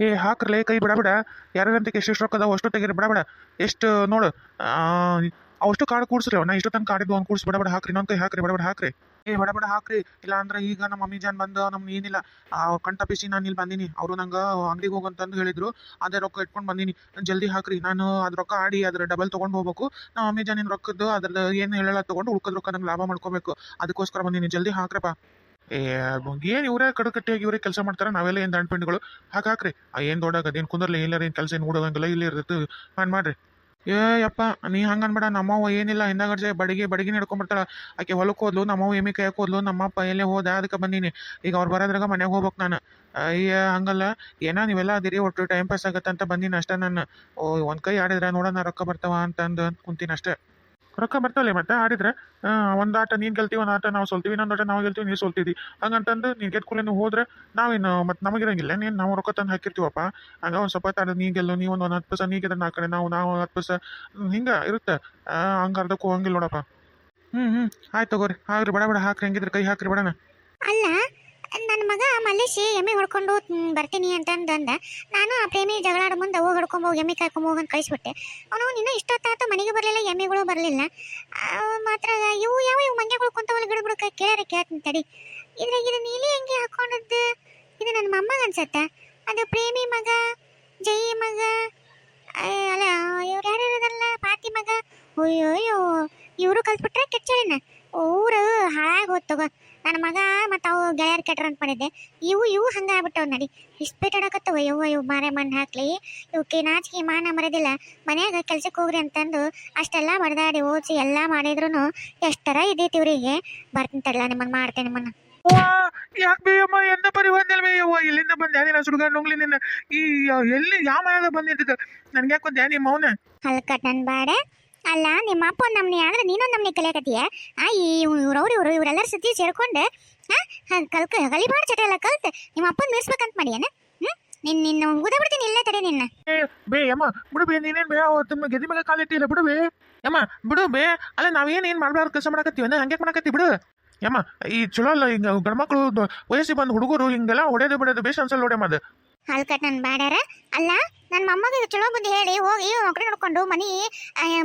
ಏ, ಹಾಕ್ರಲೇ, ಕೈ ಬಿಡಬೇಡ ಬಿಡ. ಎಷ್ಟು ಎಷ್ಟು ರೊಕ್ಕ ಅದಾವ ಅಷ್ಟು ತೆಗೀರಿ, ಬಿಡ ಬಿಡ. ಎಷ್ಟು, ನೋಡು ಅವಷ್ಟು ಕಾರ್ಡ್ ಕೂಡ್ಸ್ರಿ ಅವ್ನ. ಇಷ್ಟು ತನಕ ಕಾಡಿದ್ದು ಒಂದು ಕೂಡ್ಸಿ, ಬಡ ಬಡ, ಹಾಕ್ರಿ. ಇನ್ನೊಂದು ಕೈ ಹಾಕ್ರಿ, ಬಿಡ, ಬಡ, ಹಾಕ್ರಿ. ಏ, ಬಡ ಬಡ, ಹಾಕ್ರಿ. ಇಲ್ಲ ಅಂದ್ರೆ ಈಗ ನಮ್ಮ ಮಮ್ಮಿ ಜಾನ್ ಬಂದು ನಮ್ಗೆ ಏನಿಲ್ಲ. ತಪ್ಪಿಸಿ ನಾನು ಇಲ್ಲಿ ಬಂದೀನಿ. ಅವರು ನಂಗೆ ಅಂಗಡಿಗೆ ಹೋಗಂತಂದು ಹೇಳಿದ್ರು. ಅದೇ ರೊಕ್ಕ ಇಟ್ಕೊಂಡು ಬಂದೀನಿ. ಜಲ್ದಿ ಹಾಕ್ರಿ. ನಾನು ಅದ್ರ ರೊಕ್ಕ ಆಡಿ ಅದ್ರ ಡಬಲ್ ತೊಗೊಂಡು ಹೋಗ್ಬೇಕು. ನಮ್ಮ ಮಮ್ಮಿ ಜಾನಿನ ರೊಕ್ಕದ್ದು ಅದ್ರದ್ದು ಏನು ಹೇಳಲ್ಲ, ತೊಗೊಂಡು ಉಳ್ಕದ ರೊಕ್ಕ ನಂಗೆ ಲಾಭ ಮಾಡ್ಕೋಬೇಕು. ಅದಕ್ಕೋಸ್ಕರ ಬಂದೀನಿ. ಜಲ್ದಿ ಹಾಕ್ರಪ್ಪ. ಏ ಏನು ಇವರೇ ಕಡಕಟ್ಟಿಯಾಗಿ ಇವರೇ ಕೆಲಸ ಮಾಡ್ತಾರೆ? ನಾವೆಲ್ಲ ಏನು ದಂಡ್ಪಿಂಡಿಗಳು? ಹಾಕಿ ಹಾಕ್ರಿ ಆ, ಏನು ದೊಡ್ಡಾಗ ಅದೇನು ಕುಂದರ್ಲಿ? ಏನಾರ ಏನು ಕೆಲಸ ಏನು ಓಡೋದಂಗಿಲ್ಲ ಇಲ್ಲಿ ಇರ್ತೈತೆ ಹಾಂ ಮಾಡ್ರಿ. ಏ, ಯಪ್ಪ, ನೀ ಹಂಗೆ ಅನ್ಬೇಡ. ನಮ್ಮವ್ವ ಏನಿಲ್ಲ ಹಿಂದಾಗಡ್ಜೆ ಬಡಿಗೆ ಬಡಿಗೆ ನಡ್ಕೊಂಡ್ಬಿಡ್ತಾಳ ಆಕೆ ಹೊಲಕ್ಕೆ ಹೋದ್ಲು, ನಮ್ಮವ್ವ ಎಮ್ಮೆ ಕೈಯಕ್ಕೆ ಹೋದ್ಲು, ನಮ್ಮಪ್ಪ ಎಲ್ಲೇ ಹೋದ ಅದಕ್ಕೆ ಬಂದೀನಿ. ಈಗ ಅವ್ರು ಬರೋದ್ರಾಗ ಮನೆಗೆ ಹೋಗ್ಬೇಕು ನಾನು. ಅಯ್ಯ, ಹಂಗಲ್ಲ. ಏನೋ, ನೀವೆಲ್ಲ ಅದಿರಿ, ಒಟ್ಟು ಟೈಮ್ ಪಾಸ್ ಆಗತ್ತೆ ಅಂತ ಬಂದೀನಿ ಅಷ್ಟೇ ನಾನು. ಒಂದು ಕೈ ಆಡಿದ್ರೆ ನೋಡೋಣ ರೊಕ್ಕ ಬರ್ತಾವ ಅಂತ ಅಂದು ಕುಂತೀನಿ ಅಷ್ಟೇ. ರೊಕ್ಕ ಬರ್ತಾವಲ್ಲ ಮತ್ತೆ ಆಡಿದ್ರೆ ಒಂದು ಆಟ ನೀನು ಗೆಲ್ತೀವಿ ಒಂದು ಆಟ ನಾವು ಸೋಲ್ತೀವಿ, ಇನ್ನೊಂದು ಆಟ ನಾವು ಗೆಲ್ತೀವಿ, ನೀವು ಸೋಲ್ತೀವಿ ಹಂಗಂತಂದು ನೀನು ಗೆದ್ಕೂಲೆ ನೀವು ಹೋದ್ರೆ ನಾವೇನು, ಮತ್ತೆ ನಮಗಿರಂಗಿಲ್ಲ. ನೀನು ನಾವು ರೊಕ್ಕ ತಂದು ಹಾಕಿರ್ತೀವಪ್ಪ? ಹಂಗ ಒಂದು ಸ್ವಲ್ಪ ಆಟ ನೀ ಗೆಲ್ಲು, ನೀವು ಒಂದು ಹತ್ತು ಪೈಸೆ, ನೀ ಗೆದ್ರೆ ನಾಲ್ಕು ಕಡೆ, ನಾವು ನಾವು ಹತ್ತು ಪೈಸೆ. ಹಿಂಗೆ ಇರುತ್ತೆ. ಹಂಗೆ ಅರ್ಧಕ್ಕೂ ಹೋಗಂಗಿಲ್ಲ ನೋಡಪ್ಪ. ಹ್ಞೂ ಹ್ಞೂ ಆಯ್ತು ತಗೋರಿ. ಹಾಕ್ರಿ ಬಡ ಬಡ, ಹಾಕ್ರಿ, ಹೆಂಗಿದ್ರೆ ಕೈ ಹಾಕ್ರಿ, ಬಡನ. ಅಲ್ಲ ನನ್ನ ಮಗ ಮಲ್ಲೇಶಿ ಎಮ್ಮೆ ಹೊಡ್ಕೊಂಡು ಬರ್ತೀನಿ ಅಂತಂದಂದ ನಾನು ಆ ಪ್ರೇಮಿ ಜಗಳಾಡ ಮುಂದೆ ಹೋಗಿ ಹೊಡ್ಕೊಂಡು ಹೋಗಿ, ಎಮ್ಮೆ ಕಾಯ್ಕೊಂಡ್ ಹೋಗಂತ ಕಳಿಸ್ಬಿಟ್ಟೆ. ಅವನು ನಿನ್ನ ಇಷ್ಟೊತ್ತಾಯ್ತು ಮನೆಗೆ ಬರಲಿಲ್ಲ, ಎಮ್ಮೆಗಳು ಬರಲಿಲ್ಲ. ಮಾತ್ರ ಇವು ಯಾವ ಇವು ಮಂಗ್ಯಗಳು ಕುಂತವಲ್ಲ ಗಿಡ ಬಿಡಕ್ಕೆ ಕೇಳ್ಯಾರ ಕೇಳ್ತೀನಿ ತಡಿ. ಇದ್ರಾಗ ಇದು ನೀಲಿ ಹೆಂಗೆ ಹಾಕೊಂಡದ್ದು, ಇದು ನನ್ನ ಮೊಮ್ಮಗ ಅನ್ಸತ್ತ? ಅದು ಪ್ರೇಮಿ ಮಗ ಜೈ ಮಗ ಅಲ್ಲ, ಇವ್ರು ಯಾರು ಇರೋದಲ್ಲ ಪಾತಿ ಮಗ? ಅಯ್ಯೋ ಇವರು ಕಲ್ತ್ಬಿಟ್ರೆ ಕೆಚ್ಚಳಿನ ಊರು ಹಾಳಾಗಿ ಹೋಗ್ತಗ ನನ್ನ ಮಗ ಮತ್ತು ಅವು ಗೆಳೆಯರ್ ಕೆಟ್ರ ಅಂತ ಮಾಡಿದ್ದೆ. ಇವು ಇವು ಹಂಗ ಆಗ್ಬಿಟ್ಟವ್ ನಡಿ. ಇಷ್ಟು ಆಡಕತ್ತವ. ಇವು ಇವು ಮಾರೆ ಮಣ್ಣು ಹಾಕ್ಲಿ. ಇವಕ್ಕೆ ನಾಚಿಕೆ ಮಾನ ಮರದಿಲ್ಲ ಮನ್ಯಾಗ ಕೆಲ್ಸಕ್ಕೆ ಹೋಗ್ರಿ ಅಂತಂದು ಅಷ್ಟೆಲ್ಲ ಬಡ್ದಾಡಿ ಓದಿಸಿ ಎಲ್ಲ ಮಾಡಿದ್ರು ಎಷ್ಟರ ಇದೈತಿ ಇವ್ರಿಗೆ. ಬರ್ತೀನಿ ತಡಲ ನಿಮ್ಮನ್ನ ಮಾಡ್ತೇನೆ ನಿಮ್ಮನ್ನ. ಯಾಕೆ ಬೇಯಮ್ಮ ಎಂದ ಪರಿ ಬಂದಿಲ್ಲ ಬೇಯವ್ವ ಇಲ್ಲಿಂದ ಬಂದೆ ನೀನು ಸುಡ್ಗಾಡ್ ಹೋಗ್ಲಿ ನಿನ್ನ. ಈ ಎಲ್ಲಿ ಯಾವ ಮನೆಯಾಗ ಬಂದಿದ್ದ ನನ್ಗೆ ಯಾಕೆ ಬಂದೆ ನಿಮ್ಮ ಅವನ ಹಲ್ಕಟ್ ಬಾಡ. ಅಲ್ಲ, ನಿಮ್ಮ ಅಪ್ಪ ನಮ್ಮನೆ ಆದ್ರೆ ನೀನೊಂದು ನಮ್ನಿ ಕಲಿಯಕತ್ತೀಯ ಆ, ಈ ಇವ್ರವ್ರು ಇವರು ಇವರೆಲ್ಲರ ಸುದ್ದಿ ಸೇರ್ಕೊಂಡು ಹಾಂ, ಕಲ್ಕ ಗಲಿಬಾಡ ಚಟ ಎಲ್ಲ ಕಲ್ತು ನಿಮ್ಮ ಅಪ್ಪನ ಮೀರ್ಸ್ಬೇಕಂತ ಮಾಡ್ಯಾನ? ಹ್ಮ್? ನಿನ್ನ ನಿನ್ನ ಉದ ಬಿಡ್ತೀನಿ ಇಲ್ಲೇ ತಡೆ ನಿನ್ನ. ಬೇ, ಅಮ್ಮ, ಬಿಡು ಬೇ, ನೀನೇನ್ ಬೇ ತುಂಬ ಗೆದಿ ಮೇಲೆ ಕಾಲಿಟ್ಟಿಲ್ಲ, ಬಿಡು ಬೇ. ಯಮ್ಮ ಬಿಡು ಬೇ, ಅಲ್ಲ ನಾವೇನ್ ಏನ್ ಮಾಡ್ಬಾರ್ದು, ಕೆಲಸ ಮಾಡಕತ್ತೀವಿ ಹಂಗೆ ಮಾಡಕತ್ತಿ, ಬಿಡು. ಯಮ್ಮ, ಈ ಚಲೋ ಅಲ್ಲ, ಹಿಂಗ ಮಕ್ಕಳು ವಯಸ್ಸಿಗೆ ಬಂದು ಹುಡುಗರು ಹಿಂಗೆಲ್ಲ ಹೊಡೆದು ಬಿಡೋದು ಬೇಷ್ ಅನ್ಸಲ್ ನೋಡ್ಯಮ್ಮ ಅದು ಹಲ್ಕಟ್ ನನ್ ಬಾಡ್ಯಾರ ಅಲ್ಲ ನನ್ನ ಮೊಮ್ಮಗ ಚಲೋ ಬುದ್ಧಿ ಹೇಳಿ ಹೋಗಿ ನೌಕರಿ ನೋಡ್ಕೊಂಡು ಮನಿ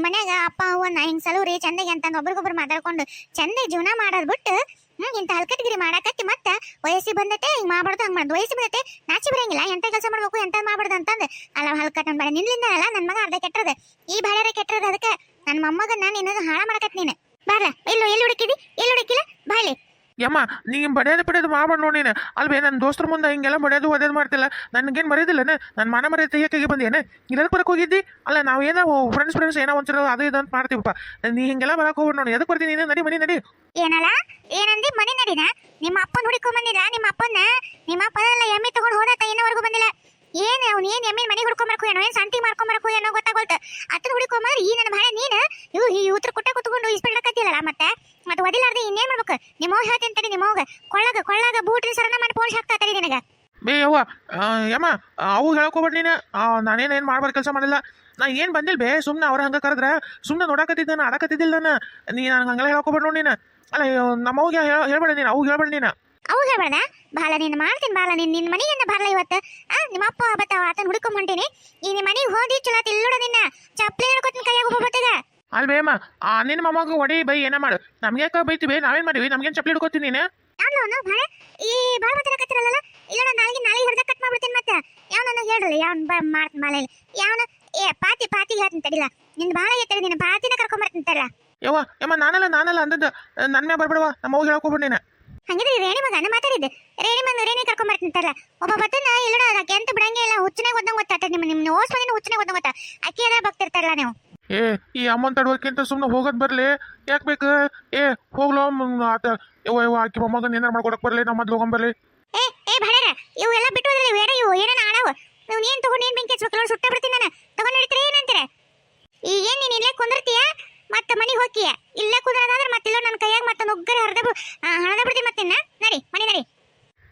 ಮನ್ಯಾಗ ಅಪ್ಪ, ಅವ್ವನ್ನ ಹಿಂಗ್ ಸಲೂರಿ, ಚಂದಗೆ ಅಂತ ಒಬ್ರಿಗೊಬ್ರು ಮಾತಾಡ್ಕೊಂಡು ಚಂದ ಜೀವನ ಮಾಡೋದ್ ಬಿಟ್ಟು, ಹ್ಮ್ ಇಂಥ ಹಲ್ಕಟ್ಗಿರಿ ಮಾಡಾಕತ್ತಿ ಮತ್ತ ವಯಸ್ಸಿಗೆ ಬಂದತೆ, ಹಿಂಗ್ ಮಾಡ್ಬಾರ್ದು ಹಂಗೆ ಮಾಡ್ದು ವಯಸ್ಸಿಗೆ ಬಂದತೆ ನಾಚಿ ಬರಂಗಿಲ್ಲ, ಎಂತ ಕೆಲಸ ಮಾಡಬೇಕು, ಎಂತ ಮಾಡ್ಬಾರ್ದು ಅಂತಂದು. ಅಲ್ಲ, ಹಲ್ಕಟ್ ಬೇಡ ಬಾಡ ಅಲ್ಲ ನನ್ನ ಮಗ ಅರ್ಧ ಕೆಟ್ಟದ ಈ ಬಾಡ್ಯಾರ ಕೆಟ್ಟದ ಅದಕ್ಕೆ. ನನ್ನ ಮೊಮ್ಮಗನ್ನ ನಿನ್ನದು ಹಾಳ ಮಾಡಕತ್ ನೀನು. ಬಾರ್ಲ ಎಲ್ಲೋ ಎಲ್ಲಿ ಹುಡುಕಿದಿ? ಎಲ್ಲಿ ಹುಡುಕಿಲ್ಲ? ಬಾಯ್ಲಿ ಯಮ್ಮ ನೀ ಬಡಿಯೋದು ಬಿಡೋದು ಮಾಡ್ಬೇಡ ನೋಡಿ ನೀನು? ಅಲ್ವೇ ನನ್ನ ದೋಸ್ತರ ಮುಂದೆ ಹಿಂಗೆಲ್ಲ ಬಡಿಯೋದು ಒದೇದು ಮಾಡ್ತಿಲ್ಲ. ನನಗೇನು ಮರ್ಯಾದಿಲ್ಲನೆ? ನನ್ನ ಮಾನ ಮರ್ಯಾದೆ ತೆಗಿಯಕ್ಕೆ ಬಂದೇನೆ ಇದಕ್ಕೆ ಬರಕ್ಕೆ ಹೋಗಿದ್ದಿ? ಅಲ್ಲ ನಾವು ಏನೋ ಫ್ರೆಂಡ್ಸ್ ಫ್ರೆಂಡ್ಸ್ ಏನೋ ಒಂಚೂರು ಅದು ಇದು ಅಂತ ಮಾಡ್ತೀವಪ್ಪ ನೀ ಹಿಂಗೆಲ್ಲ ಬರಕ್ಕೆ ಹೋಗ್ಬಿಡು ನೋಡಿ. ಎದಕ್ಕೆ ಬರ್ತೀನಿ ನೀನು? ನಡಿ ಮನಿ ನಡಿ. ಏನಲ್ಲ? ಏನಂದಿ? ಮನೆ ನಡಿನ? ನಿಮ್ಮ ಅಪ್ಪನ ಹುಡುಕೊಂಡ್ ಬಂದಿಲ್ಲ ನಿಮ್ಮ ಅಪ್ಪನ ನಿಮ್ಮ ಅಪ್ಪ ಎಲ್ಲ ಎಮ್ಮೆ ತಗೊಂಡು ಹೋದಾತ ಇನ್ನವರೆಗೂ ಬಂದಿಲ್ಲ. ಏನ್ ಅವ್ನು ಏನ್ ಎಮ್ಮೆ ಮನೆ ಹುಡ್ಕೊಂಬರಕು ಏನೋ ಏನ್ ಸಂತಿ ಮಾಡ್ಕೊಂಬರಕು ಏನೋ ಗೊತ್ತಾಗೋಲ್ತ. ಅತ್ತನ ಹುಡುಕೊಂಬರ್ ಈ ನನ್ನ ಭಾಳ ನೀನು, ಇವು ಈ ಉತ್ತರ ಕುಟ್ಟ ಕುತ್ಕೊಂಡು ಇಸ್ಬಿಡ್ಲಕತ್ತಿಲ್ಲ ಮತ್ತೆ? ಮತ್ತೆ ಒದಿಲಾರ್ದೆ ಇನ್ನೇನ್ ಮಾಡ್ಬೇಕು? ನಿಮ್ಮ ಅವ್ವ ಹೇಳ್ತೀನಿ ತಡಿ ನಿಮ್ಮ ಕೊಳ್ಳಾಗ, ಕೊಳ್ಳಗ ಬೂಟಿನ ಸರನ ಮಾಡಿ ಪೋಲ್ಸ್ ಹಾಕ್ತಾ ತಡಿ ನಿನಗ. ಬೇ ಯವ್ವ ಯಮ್ಮ ಅವು ಹೇಳಕೋಬೇಡ ನೀನು. ನಾನೇನು ಏನು ಮಾಡ್ಬಾರ್ದು ಕೆಲಸ ಮಾಡಿಲ್ಲ. ನಾ ಏನು ಬಂದಿಲ್ಲ ಬೇ ಸುಮ್ಮನೆ ಅವ್ರ ಹಂಗೆ ಕರೆದ್ರೆ. ಸುಮ್ಮನೆ ನೋಡಕತ್ತಿದ್ದೆ ನಾನು, ಆಡಕತ್ತಿದ್ದಿಲ್ಲ ನಾನು. ನೀ ನಂಗೆ ಹಂಗೆಲ್ಲ ಹೇಳ್ಕೊಬೇಡ ನೋಡಿ ನೀನು. ಅಲ್ಲ ನಮ್ಮ ಅವ್ಗೆ ಹೇಳ್ಬೇಡ ನೀನು, ಅವು ಹೇಳ್ಬೇಡ ನೀನು. ಅವು ಹೇಳ್ಬೇಡ ಬಾಲ ನೀನು ಮಾಡ್ತೀನಿ ಬಾಲ ನಿನ್ನ ನಿನ್ನ ಮನೆಗೆ ಬಾರ್ಲ ಇವತ್ತು. ಆ ನಿಮ್ಮ ಅಪ್ಪ ಬತ್ತಾವ ಆತನ ಹುಡ್ಕೊಂಡ್ ಹೊಂಟೀನಿ ಈ ನಿಮ್ಮ ಮನೆಗೆ ಹೋದಿ ಚಲೋ ತಿಲ್ಲೋಡ ನಿನ್ನ. ಚಪ್ಪಲಿ ಹಿಡ್ಕೊತೀನಿ ಕೈಯಾಗ ಒಬ್ಬೊಬ್ಬಟ್ಟಿಗ ಅಲ್ವೇ ಅಮ್ಮ ಆ, ನಿನ್ನ ಮೊಮ್ಮಗ ಒಡಿ ಬೈ ಏನ ಮಾಡು. ನಮ್ಗೆ ಯಾಕೆ ಬೈತೀವಿ ನಾವೇನ್ ಮಾಡಿವಿ? ನಮ್ಗೆ ಚಪ್ಪಲಿ ಹಿಡ್ಕೊತೀನಿ ನೀನು? ಯಾವ್ದು ಭಾಳ ಈ ಭಾಳ ಮಾತಾಡಕತ್ತಿರಲ್ಲ ಇಲ್ಲ ನಾಳೆಗೆ ನಾಳೆ ಹಿಡ್ದ ಕಟ್ ಮಾಡ್ಬಿಡ್ತೀನಿ ಮತ್ತೆ. ಯಾವನ ಹೇಳ್ರಲ್ಲ ಯಾವನ್ ಬಾ ಮಾಡ್ತೀನಿ ಬಾಳೆ ಯಾವನ ಏ ಪಾತಿ ಪಾತಿ ಹೇಳ್ತೀನಿ ತಡಿಲ್ಲ ನಿನ್ ಭಾಳ ಐತಡಿ ನಿನ್ನ ಪಾತಿನ ಕರ್ಕೊಂಬರ್ತೀನಿ ತಡಿಲ್ಲ ಯವ್ವ ಯಮ್ಮ ನಾನಲ್ಲ ನಾನಲ್ಲ ಅಂದದ್ದು. ನನ್ನ ಮ್ಯಾಗ ಬರ್ಬಿಡವ ನಮ್ಮ ಹೋಗಿ ಹೇಳ್ಕೊಬಿಡ್ ನೀನು. ಹಂಗಿದ್ರೆ ರೇಣಿ ಮಗನ ಮಾತಾಡಿದ್ದೆ. ರೇಣಿ ಬಂದು ರೇಣಿ ಕರ್ಕೊಂಡ್ ತಡಿಲ್ಲ ಒಬ್ಬ ಬತ್ತನ ಇಲ್ಲ ಅದಕ್ಕೆ ಎಂತ ಬಿಡಂಗೆ ಇಲ್ಲ ಹುಚ್ಚನೆ ಗೊತ್ತಂಗೆ ಗೊತ್ತಾಟ ನಿಮ್ಮ ನಿಮ್ಮ ಓಸ್ ಬಂದಿನ ಹುಚ್ಚನೆ ಗೊತ್ತಂಗೆ ಗೊತ್ತಾ ಅಕ್ಕಿ ಎಲ್ಲ ಬಗ್ತಿರ್ತಾರಲ್ಲ ನೀವು. ಏ ಈ ಅಮ್ಮನ್ ತಡೋಕ್ಕಿಂತ ಸುಮ್ಮನೆ ಹೋಗೋದು ಬರಲಿ. ಯಾಕೆ ಬೇಕು? ಏ ಹೋಗ್ಲೋ ಆತ ಯವ್ವ ಯವ್ವ ಆಕಿ ಮೊಮ್ಮಗನ ಏನಾರು ಮಾಡ್ಕೊಡಕ್ ಬರಲಿ ನಮ್ಮ ಮೊದ್ಲು ಹೋಗಂಬರ್ಲಿ ಏ ಏ ಬಡರ ಇವು ಎಲ್ಲ ಬಿಟ್ಟು ಹೋದ್ರಲ್ಲ ಬೇಡ ಇವು ಏನೇನ ಆಡವು ನೀವು ಏನ್ ತಗೊಂಡು ಏನ್ ಬೆಂಕಿ ಹಚ್ಬೇಕು ಸುಟ್ಟ ಬಿಡ್ತೀನಿ ನಾನು. ತಗೊಂಡು ಹಿಡಿತೀರ ಏನಂತೀರ? ಈಗ ಏನ್ ನೀನ್ ಇಲ್ಲೇ ಕುಂದಿರ್ತೀಯ? ಮತ್ತೆ ಮನೆ ಹೋಗ್ತೀಯ ಇಲ್ಲೇ ಕುದ್ರದಾದ್ರೆ ಮತ್ತೆ ಇಲ್ಲೋ ನನ್ನ ಕೈಯಾಗ ಮತ್ತೆ ನುಗ್ಗರೆ ಹರಿದ ಹಣದ ಬಿಡ್ತೀನಿ ಮತ್ತೆ ನಡಿ ಮನೆ ನಡಿ.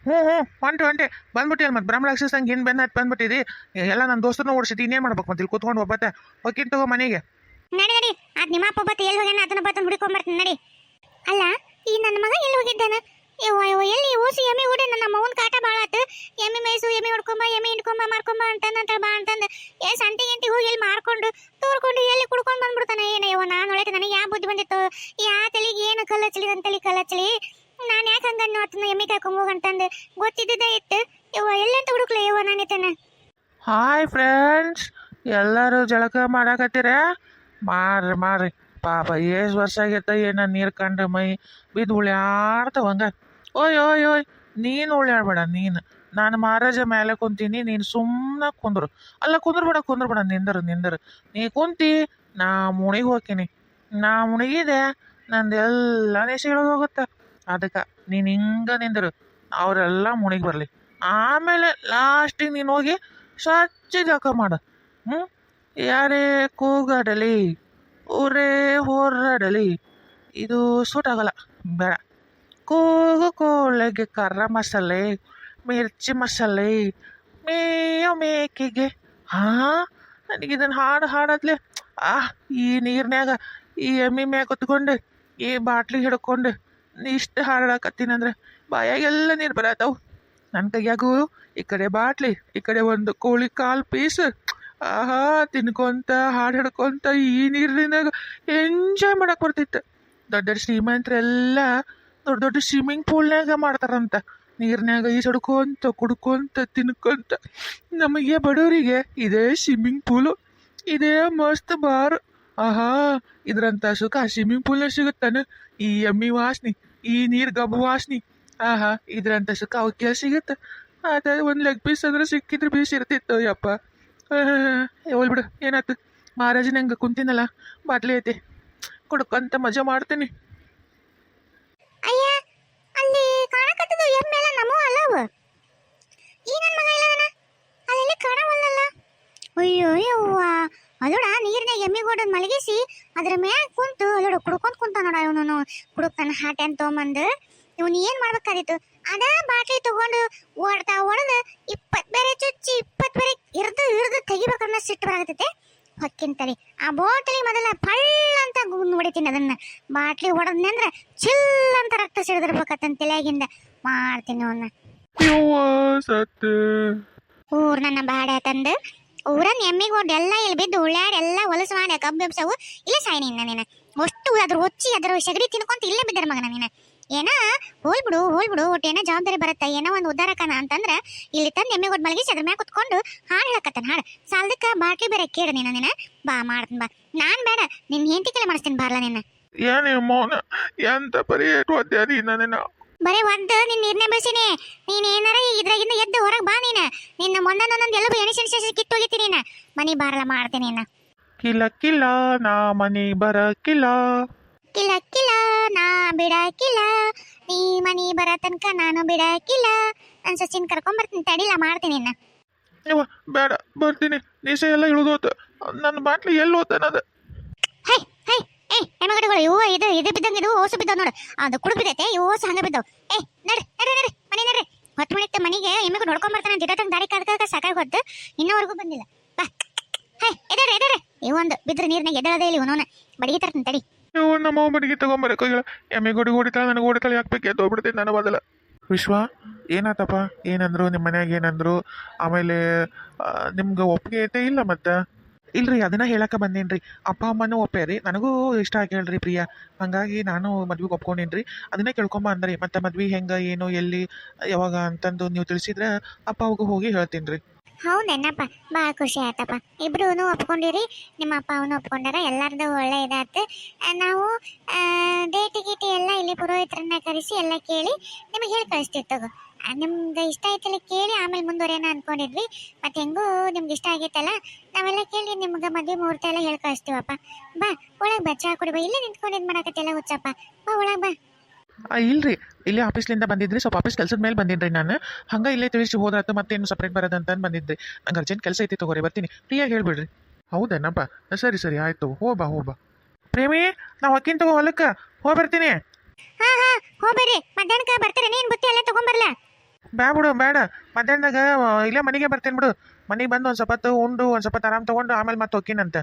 ಹ್ಞೂ ಹ್ಞೂ ಹೊಂಟು ಹೊಂಟೆ ಬಂದ್ಬಿಟ್ಟಿಲ್ಲ ಮತ್ತೆ ಬ್ರಹ್ಮ ರಾಕ್ಷಸ ಹಂಗೆ ಏನು ಬೆನ್ನ ಹತ್ತು ಬಂದ್ಬಿಟ್ಟಿದಿ? ಎಲ್ಲ ನನ್ನ ದೋಸ್ತರನ್ನ ಓಡಿಸಿದ್ದು ಇನ್ನೇನು ಮಾಡ್ಬೇಕು ಮತ್ತೆ ಇಲ್ಲಿ ಕೂತ್ಕೊಂಡು ಒಬ್ಬತ್ತೆ. ಹೋಗಿನ್ ತಗೋ ಮನೆಗೆ. ನಡಿ ನಡಿ. ಅದು ನಿಮ್ಮ ಅಪ್ಪ ಬತ್ತ ಎಲ್ಲಿ ಹೋಗ್ಯಾನ ಅದನ್ನ ಬತ್ತನ್ನು ಹುಡುಕೊಂಬರ್ತೀನಿ ನಡಿ. ಅಲ್ಲ ಈ ನನ್ನ ಮಗ ಎಲ್ಲಿ ಹೋಗಿದ್ದಾನ? ಯವ್ವ ಯವ್ವ ಎಲ್ಲಿ ಓಸಿ ಎಮ್ಮೆ ಓಡಿ ನನ್ನ ಮೌನ್ ಕಾಟ ಭಾಳ ಆತು. ಎಮ್ಮೆ ಮೇಯಿಸು ಎಮ್ಮೆ ಹೊಡ್ಕೊಂಬ ಎಮ್ಮೆ ಹಿಂಡ್ಕೊಂಬ ಮಾಡ್ಕೊಂಬ ಅಂತಂದ ಅಂತ ಬಾ ಅಂತಂದ. ಏ ಸಂತಿ ಗಂಟಿ ಹೋಗಿ ಎಲ್ಲಿ ಮಾರ್ಕೊಂಡು ತೋರ್ಕೊಂಡು ಎಲ್ಲಿ ಕುಡ್ಕೊಂಡು ಬಂದ್ಬಿಡ್ತಾನೆ ಏನ ಯವ್ವ ನಾನು ಒಳಗೆ ನನಗೆ ಯಾವ ಬುದ್ಧಿ ಬಂದಿತ್ತು ಯಾ ತಲೆಗೆ ಏನು ಕಲ್ಲು ಹಚ್ಚಲಿ ನನ್ನ ತಲೆ ಕಲ್ಲು ಹಚ್ಚಲಿ ನಾನು ಯಾಕೆ ಹಂಗನ್ನು ಆತನ ಎಮ್ಮೆ ಕಾಯ್ಕೊಂಡ್ ಹೋಗಂತಂದು ಗೊತ್ತಿದ್ದ ಇತ್ತು ಯವ್ವ ಎಲ್ಲಂತ ಹುಡುಕ್ಲೆ ಯವ್ವ ನಾನಿತನ ಹಾಯ್ ಫ್ರೆಂಡ್ಸ್ ಜಳಕ ಮಾಡಾಕತ್ತೀರ? ಮಾಡ್ರಿ ಮಾಡ್ರಿ ಪಾಪ ಎಷ್ಟು ವರ್ಷ ಆಗೈತೆ, ಏನ ನೀರು ಕಂಡು ಮೈ ಬಿದ್ದು ಉಳ್ಯಾಡ್ತಾವ ಓಯ್ ಓಯ್ ಓಯ್, ನೀನು ಉಳ್ಯಾಡ್ಬೇಡ, ನೀನು. ನಾನು ಮಹಾರಾಜ ಮೇಲೆ ಕುಂತೀನಿ, ನೀನು ಸುಮ್ಮನೆ ಕುಂದ್ರು. ಅಲ್ಲ, ಕುಂದ್ರಬೇಡ ಕುಂದ್ರಬೇಡ, ನಿಂದರು ನಿಂದರು. ನೀ ಕುಂತಿ, ನಾ ಮುಣಿಗೆ ಹೋಗ್ತೀನಿ. ನಾ ಮುಣಿಗಿದೆ ನಂದು ಎಲ್ಲ ನೆಸಿ ಹೋಗುತ್ತೆ. ಅದಕ್ಕೆ ನೀನು ಹಿಂಗೆ ನಿಂದರು. ಅವರೆಲ್ಲ ಮುಣಿಗೆ ಬರಲಿ. ಆಮೇಲೆ ಲಾಸ್ಟಿಗೆ ನೀನು ಹೋಗಿ ಸ್ವಚ್ಛ ಜಾಕ ಮಾಡು. ಹ್ಞೂ ಯಾರೇ ಕೂಗಾಡಲಿ, ಊರೇ ಹೋರಾಡಲಿ, ಇದು ಸೂಟ್ ಆಗಲ್ಲ ಬೇಡ. ಕೂಗು ಕೋಳೆಗೆ ಖಾರ ಮಸಾಲೆ, ಮಿರ್ಚಿ ಮಸಾಲೆ, ಮೇಯೋ ಮೇಕೆಗೆ. ಹಾ ನನಗೆ ಇದನ್ನು ಹಾಡು ಹಾಡತ್ಲೆ ಆ, ಈ ನೀರಿನ್ಯಾಗ ಈ ಎಮ್ಮಿ ಮ್ಯಾಗ ಕುತ್ಕೊಂಡು, ಈ ಬಾಟ್ಲಿ ಹಿಡ್ಕೊಂಡು, ಇಷ್ಟು ಹಾಡಾಕತ್ತೀನಂದ್ರೆ ಬಾಯಾಗೆಲ್ಲ ನೀರು ಬರತ್ತವು. ನನ್ನ ಕೈಯಾಗೂ ಈ ಕಡೆ ಬಾಟ್ಲಿ, ಈ ಕಡೆ ಒಂದು ಕೋಳಿ ಕಾಲು ಪೀಸ್. ಆಹಾ, ತಿನ್ಕೊಂತ ಹಾಡು ಹಿಡ್ಕೊಂತ ಈ ನೀರಿನಾಗ ಎಂಜಾಯ್ ಮಾಡಕ್ ಬರ್ತಿತ್ತು. ದೊಡ್ಡ ದೊಡ್ಡ ಶ್ರೀಮಂತರೆಲ್ಲ ದೊಡ್ಡ ದೊಡ್ಡ ಸ್ವಿಮ್ಮಿಂಗ್ ಪೂಲ್ನಾಗ ಮಾಡ್ತಾರಂತ. ನೀರಿನಾಗ ಈಜಡ್ಕೊಂತ ಕುಡ್ಕೊಂತ, ತಿನ್ಕೊಂತ. ನಮಗೆ ಬಡವರಿಗೆ ಇದೇ ಸ್ವಿಮ್ಮಿಂಗ್ ಪೂಲು ಇದೇ ಮಸ್ತ್ ಬಾರ್. ಆಹಾ, ಇದ್ರಂತ ಸುಖ ಸ್ವಿಮ್ಮಿಂಗ್ ಪೂಲ್ನಾಗ ಸಿಗುತ್ತಾನೆ? ಈ ಎಮ್ಮಿ ವಾಸನಿ, ಈ ನೀರ್ ಗಬ್ಬು ವಾಸನಿ. ಆಹಾ, ಇದ್ರಂತ ಸುಖ ಅವಕ್ಕೆ ಸಿಗುತ್ತೆ? ಅದ ಒಂದು ಲೆಗ್ ಪೀಸ್ ಅಂದ್ರೆ ಸಿಕ್ಕಿದ್ರೆ ಬೀಸ್ ಇರ್ತಿತ್ತು, ಯಪ್ಪ. ಹೋಲ್ ಬಿಡು. ಏನಾಯ್ತು? ಮಹಾರಾಜನ ಹಂಗೆ ಕುಂತಿನಲ್ಲ ಬಾಟ್ಲಿ ಐತಿ. ಕುಡ್ಕೊಂತ ಮಜಾ ಮಾಡ್ತೀನಿ. ಅಯ್ಯ, ಅಲ್ಲಿ ಕಾಣಕತ್ತದು ಎಮ್ಮೆಲ್ಲ ನಮೋ ಅಲ್ಲವ ಈ ನನ್ನ ಮಗ ಇಲ್ಲದನ? ಅಲ್ಲಿ ಕಾಣವಲ್ಲಲ್ಲ ಅಯ್ಯೋ, ಯವ್ವ. ಅದೋಡ ನೀರಿನಾಗ ಎಮ್ಮೆ ಗೋಡನ್ ಮಲಗಿಸಿ, ಅದ್ರ ಮ್ಯಾಗ ಕುಂತು, ಅಲ್ಲೋಡ ಕುಡ್ಕೊಂತ ಕುಂತ ನೋಡ ಇವನು ಕುಡುಕ್ತಾನ ಹಾಟೆ ಅಂತ ತೊಗೊಂಬಂದು ಇವನು ಏನ್ ಮಾಡ್ಬೇಕಾದಿತ್ತು ಅದ ಬಾಟ್ಲಿ ತಗೊಂಡು ಓಡ್ತಾ ಓಡದ ಇಪ್ಪತ್ ಬೇರೆ ಚುಚ್ಚಿ ಇಪ್ಪತ್ ಬೇರೆ ಇರ್ದು ಇರ್ದು ತೆಗಿಬೇಕನ್ನ ಸಿಟ್ಟು ಬರಾಕತ್ತೈತೆ. ಹೊಕ್ಕಿಂತರಿ ಆ ಬಾಟ್ಲಿ ಮೊದಲ ಪಳ್ಳ ಅಂತ ಹೊಡಿತೀನಿ ಅದನ್ನ. ಬಾಟ್ಲಿ ಹೊಡೆದ್ನೆ ಅಂದ್ರೆ ಚಿಲ್ ಅಂತ ರಕ್ತ ಸಿಡಿದಿರ್ಬೇಕತ್ತಂತ ತಲೆಯಾಗಿಂದ. ಮಾಡ್ತೀನಿ ಅವನ್ನ ಯವ್ವ ಸತ್ತು. ಊರ್ ನನ್ನ ಬಾಡ ತಂದು ಊರನ್ ಎಮ್ಮಿಗೆ ಹೊಡ್ ಎಲ್ಲ ಇಲ್ಲಿ ಬಿದ್ದು ಉಳ್ಳಾಡಿ ಎಲ್ಲ ಹೊಲಸು ಮಾಡಿ ಕಬ್ಬು ಎಬ್ಸವು ಇಲ್ಲ ಸಾಯಿ ನಿನ್ನ ನೀನು. ಅಷ್ಟು ಅದ್ರ ಹೊಚ್ಚಿ ಅದ್ರ ಸಗಡಿ ತಿನ್ಕೊಂತ ಇಲ್ಲೇ ಬಿದ್ದಾರ ಮಗನ ನೀನು. ಏನ ಹೋಲ್ ಬಿಡು ಹೋಲ್ ಬಿಡು ಒಟ್ಟು ಏನೋ ಜವಾಬ್ದಾರಿ ಬರುತ್ತೆ ಏನೋ ಒಂದು ಉದ್ದಾರಕನ ಅಂತಂದ್ರ ಇಲ್ಲಿ ತಂದು ಎಮ್ಮೆ ಗೊಡ್ ಮಲಗಿಸಿ ಅದ್ರ ಮ್ಯಾಗ ಕುತ್ಕೊಂಡು ಹಾಡು ಹೇಳಕತ್ತಾನ ಹಾಡು. ಸಾಲದಕ್ಕೆ ಬಾಟ್ಲಿ ಬೇರೆ ಕೇಳ ನೀನು ನೀನು. ಬಾ ಮಾಡ್ತೀನಿ ಬಾ. ನಾನು ಬೇಡ ನಿನ್ನ ಹೆಂಡತಿ ಕೆಲ ಮಾಡಿಸ್ತೀನಿ ಬಾರ್ಲ ನಿನ್ನ. ಏನೇ ಮೌನ ಎಂತ ಪರಿ ಒದ್ದೆ ನೀನು ನನ್ನ ಬರೀ ಒದ್ದು ನಿನ್ನ ನೀರ್ನೇ ಬೆಳ್ಸಿನಿ. ನೀನ್ ಏನಾರ ಇದ್ರಾಗಿಂದ ಎದ್ದು ಹೊರಗೆ ಬಾ ನೀನು. ನಿನ್ನ ಮೊಂದೊಂದೊಂದು ಎಲ್ಲ ಎಣಿಸಿ ಎಣಿಸಿ ಕಿತ್ತು ಹೋಗಿತ್ತೀನಿ ನೀನು. ಮನೆ ಬಾರಲ್ಲ ಮಾಡ್ತೀನಿ ನೀನು. ಕಿಲ ಕಿಲ ನಾ ಮನೆ ಬರಕಿಲ್ಲ. ಕಿಲ ಕಿಲ ನಾ ಬಿಡಾಕಿಲ್ಲ ನೀ ಮನಿ ಬರ ತನಕ ನಾನು ಬಿಡಾಕಿಲ್ಲ ನನ್ನ ಸಚಿನ್ ಕರ್ಕೊಂಡ್ ಬರ್ತೀನಿ ತಡಿಲ್ಲ ಮಾಡ್ತೀನಿ ಇನ್ನ. ಯವ್ವ ಬೇಡ ಬರ್ತೀನಿ. ನೀಸ ಎಲ್ಲ ಇಳಿದೋತ. ನನ್ನ ಬಾಟ್ಲಿ ಎಲ್ಲಿ ಹೋತನದ ಹೈ ಹೈ ಏ ಹೆಮಗಡಿಗಳು ಇವು ಇದು ಇದು ಬಿದ್ದಂಗೆ ಇದು ಓಸು ಬಿದ್ದಾವ ನೋಡು. ಅದು ಕುಡು ಬಿದ್ದೈತೆ ಇವು ಓಸು ಹಂಗೆ ಬಿದ್ದಾವ. ಏ ನಡ್ರಿ ನಡ್ರಿ ನಡ್ರಿ ಮನೆ ನಡ್ರಿ ಹೊತ್ತು ಮಣಿತ್ತೆ ಮನೆಗೆ ಎಮ್ಮೆಗೂ ನೋಡ್ಕೊಂಡ್ ಬರ್ತಾನೆ ಗಿಡತಂಗೆ ದಾರಿ ಕಾದ್ಕಾಗ ಸಾಕಾಗಿ ಹೊತ್ತು ಇನ್ನೂವರೆಗೂ ಬಂದಿಲ್ಲ. ಬಾ. ಹೈ ಎದರಿ ಎದರಿ ಇವೊಂದು ಬಿದ್ರ ನೀರ್ನಾಗ ಎದಳದೇ ಇಲ್ಲಿ ಇವನೋನ ಬಡಿಗೆ ತರ್ತೀನಿ ತಡಿ. ಇವ್ ನಮ್ಮ ಮನೆಗೆ ತಗೊಂಬರಕ್ಕಾಗಿಲ್ಲ ಎಮ್ಮೆ ಗುಡಿ ಹೊಡಿತಾಳೆ ನನಗೆ ಹೊಡಿತಾಳೆ ಯಾಕೆ ಎದ್ದು ಹೋಗ್ಬಿಡ್ತೀನಿ ನಾನು ಬದಲ. ವಿಶ್ವ, ಏನಾತಪ್ಪ? ಏನಂದ್ರು? ನಿಮ್ಮ ಮನ್ಯಾಗ ಏನಂದ್ರು? ಆಮೇಲೆ ನಿಮ್ಗೆ ಒಪ್ಪಿಗೆ ಐತೆ ಇಲ್ಲ ಮತ್ತೆ? ಇಲ್ರಿ, ಅದನ್ನ ಹೇಳಕ ಬಂದೇನ್ರಿ. ಅಪ್ಪ, ಅಮ್ಮನೂ ಒಪ್ಪೇರಿ ನನಗೂ ಇಷ್ಟ ಆಗ್ಯಾಳ್ರಿ ಪ್ರಿಯ. ಹಂಗಾಗಿ ನಾನು ಮದ್ವೆಗೆ ಒಪ್ಕೊಂಡೇನ್ರಿ. ಅದನ್ನೇ ಕೇಳ್ಕೊಂಬ ಅಂದ್ರಿ ಮತ್ತೆ ಮದ್ವೆ ಹೆಂಗೆ, ಏನು, ಎಲ್ಲಿ, ಯಾವಾಗ ಅಂತಂದು ನೀವು ತಿಳಿಸಿದ್ರೆ ಅಪ್ಪ ಅವಾಗ ಹೋಗಿ ಹೇಳ್ತೀನಿ ರೀ ಹೌದೇನಪ್ಪ? ಭಾಳ ಖುಷಿ ಆಯ್ತಪ್ಪ. ಇಬ್ರು ಒಪ್ಕೊಂಡಿರಿ, ನಿಮ್ಮ ಅಪ್ಪ ಅವನು ಒಪ್ಕೊಂಡಾರ, ಎಲ್ಲಾರ್ದು ಒಳ್ಳೆ ಇದಾಯ್ತು ನಾವು ಡೇಟಿ ಗೀಟಿ ಎಲ್ಲ ಇಲ್ಲಿ ಪುರೋಹಿತರನ್ನ ಕರೆಸಿ ಎಲ್ಲ ಕೇಳಿ ನಿಮಗೆ ಹೇಳಿ ಕಳಿಸ್ತೀವಿ ತಗೋ. ನಿಮ್ಗೆ ಇಷ್ಟ ಆಯ್ತಲ್ಲ ಕೇಳಿ ಆಮೇಲೆ ಮುಂದುವರೇನ ಅನ್ಕೊಂಡಿದ್ವಿ. ಮತ್ತೆ ಹೆಂಗೂ ನಿಮ್ಗೆ ಇಷ್ಟ ಆಗೈತಲ್ಲ, ನಾವೆಲ್ಲ ಕೇಳಿ ನಿಮ್ಗೆ ಮದುವೆ ಮುಹೂರ್ತ ಎಲ್ಲ ಹೇಳಿ ಕಳಿಸ್ತೀವಪ್ಪ. ಬಾ, ಒಳಗೆ ಬಚ್ಚಾ ಕುಡಿ ಬಾ. ಇಲ್ಲೇ ನಿಂತ್ಕೊಂಡು ಏನು ಮಾಡಕತ್ತೆಲ್ಲ ಹುಚ್ಚಪ್ಪ. ಬಾ, ಒಳಗೆ ಬಾ. ಇಲ್ರಿ. ಇಲ್ಲೇ ಆಫೀಸ್ಲಿಂದ ಬಂದಿದ್ರಿ ಸ್ವಲ್ಪ ಆಫೀಸ್ ಕೆಲಸದ ಮೇಲೆ ಬಂದಿದ್ರಿ ನಾನು. ಹಂಗೆ ಇಲ್ಲೇ ತಿಳಿಸಿ ಹೋದ್ರಾತು ಮತ್ತೇನು ಸಪ್ರೇಟ್ ಬರೋದಂತ ಬಂದಿದ್ರಿ ನಂಗೆ ಅರ್ಜೆಂಟ್ ಕೆಲಸ ಐತಿ ತಗೋರಿ ಬರ್ತೀನಿ. ಫ್ರೀಯಾಗಿ ಹೇಳ್ಬಿಡ್ರಿ. ಹೌದೇನಪ್ಪ? ಸರಿ ಸರಿ ಆಯಿತು. ಹೋಬಾ ಹೋಬಾ ಪ್ರೇಮಿ ನಾವು ಅಕ್ಕಿನ ತಗೋ ಹೊಲಕ್ಕೆ. ಹೋಗಿ ಬರ್ತೀನಿ. ಹಾ ಹಾ ಹೋಗ್ಬೇರಿ ಮಧ್ಯಾಹ್ನಕ್ಕೆ ಬರ್ತೀರಿ ನೀನು ಬುತ್ತಿ ತಗೊಂಬರ್ಲ ಬ್ಯಾ ಬಿಡು ಬೇಡ ಮಧ್ಯಾಹ್ನದಾಗ ಇಲ್ಲೇ ಮನೆಗೆ ಬರ್ತೀನಿ ಬಿಡು. ಮನೆಗೆ ಬಂದು ಒಂದು ಸ್ವಲ್ಪ ಉಂಡು ಒಂದು ಸ್ವಲ್ಪ ಆರಾಮ್ ತೊಗೊಂಡು ಆಮೇಲೆ ಮತ್ತೆ ಹೋಗ್ತೀನಂತ